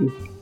음.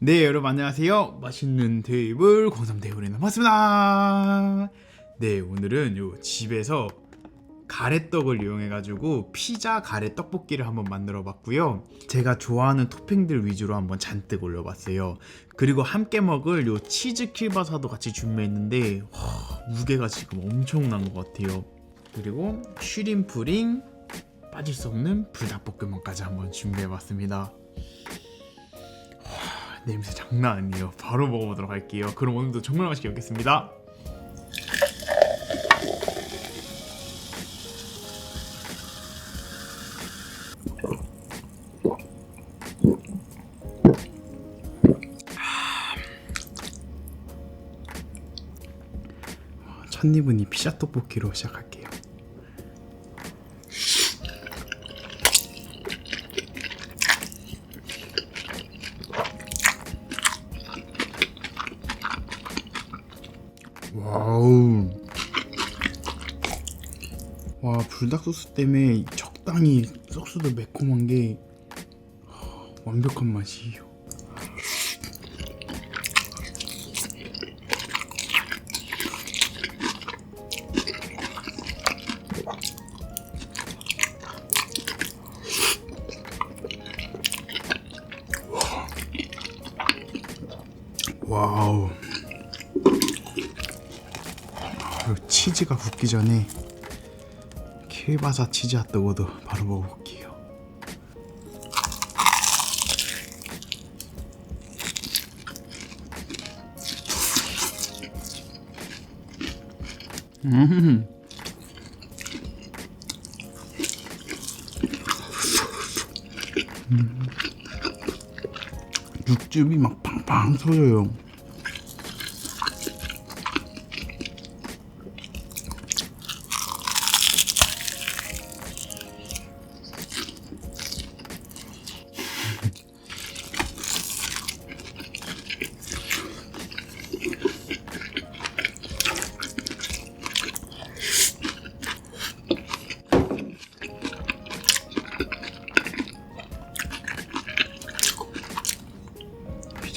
네, 여러분 안녕하세요. 맛있는 테이블 공삼 테이블에 반갑습니다. 네, 오늘은 요 집에서 가래떡을 이용해 가지고 피자 가래 떡볶이를 한번 만들어 봤고요. 제가 좋아하는 토핑들 위주로 한번 잔뜩 올려 봤어요. 그리고 함께 먹을 요 치즈 킬바사도 같이 준비했는데 와, 무게가 지금 엄청난 것 같아요. 그리고 슈림프링 빠질 수 없는 불닭볶음면까지 한번 준비해봤습니다. 와, 냄새 장난 아니에요. 바로 먹어보도록 할게요. 그럼 오늘도 정말 맛있게 먹겠습니다. 첫 입은 이 피자 떡볶이로 시작할게요. 와 불닭 소스 때문에 적당히 소스도 매콤한 게 하, 완벽한 맛이에요. 와우. 아, 치즈가 굳기 전에 킬바사 치즈 핫도그도 바로 먹어볼게요. 음. 음. 육즙이 막 팡팡 쏘여요.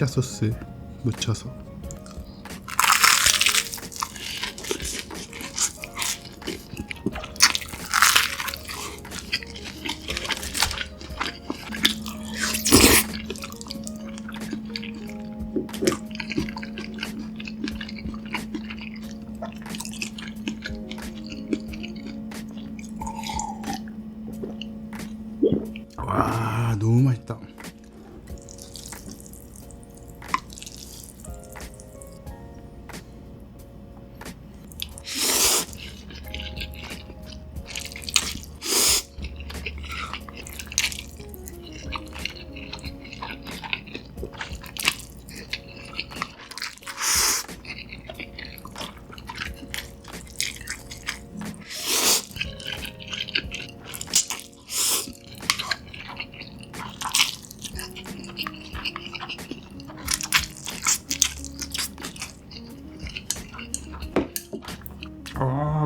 피자 소스 묻혀서 와 너무 맛있다.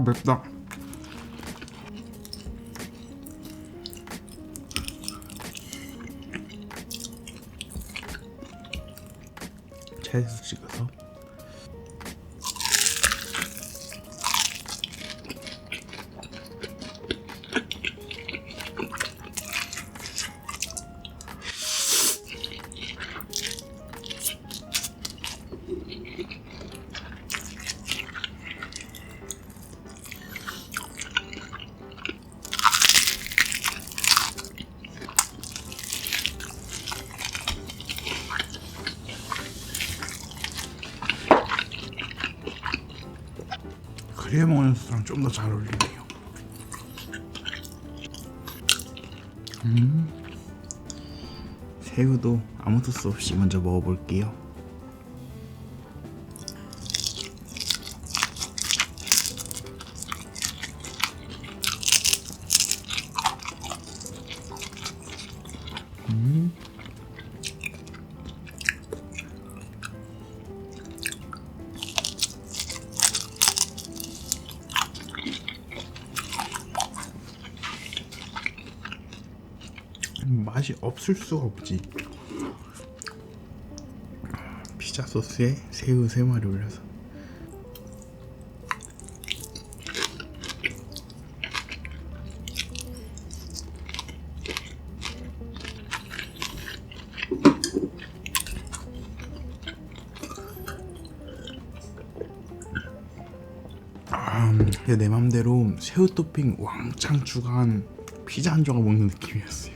아 맵다. 크림 오니스랑 좀 더 잘 어울리네요. 음, 새우도 아무 소스 없이 먼저 먹어볼게요. 맛이 없을 수가 없지. 피자 소스에 새우 세 마리 올려서. 아, 근데 내 맘대로 새우 토핑 왕창 추가한 피자 한 조각 먹는 느낌이었어요.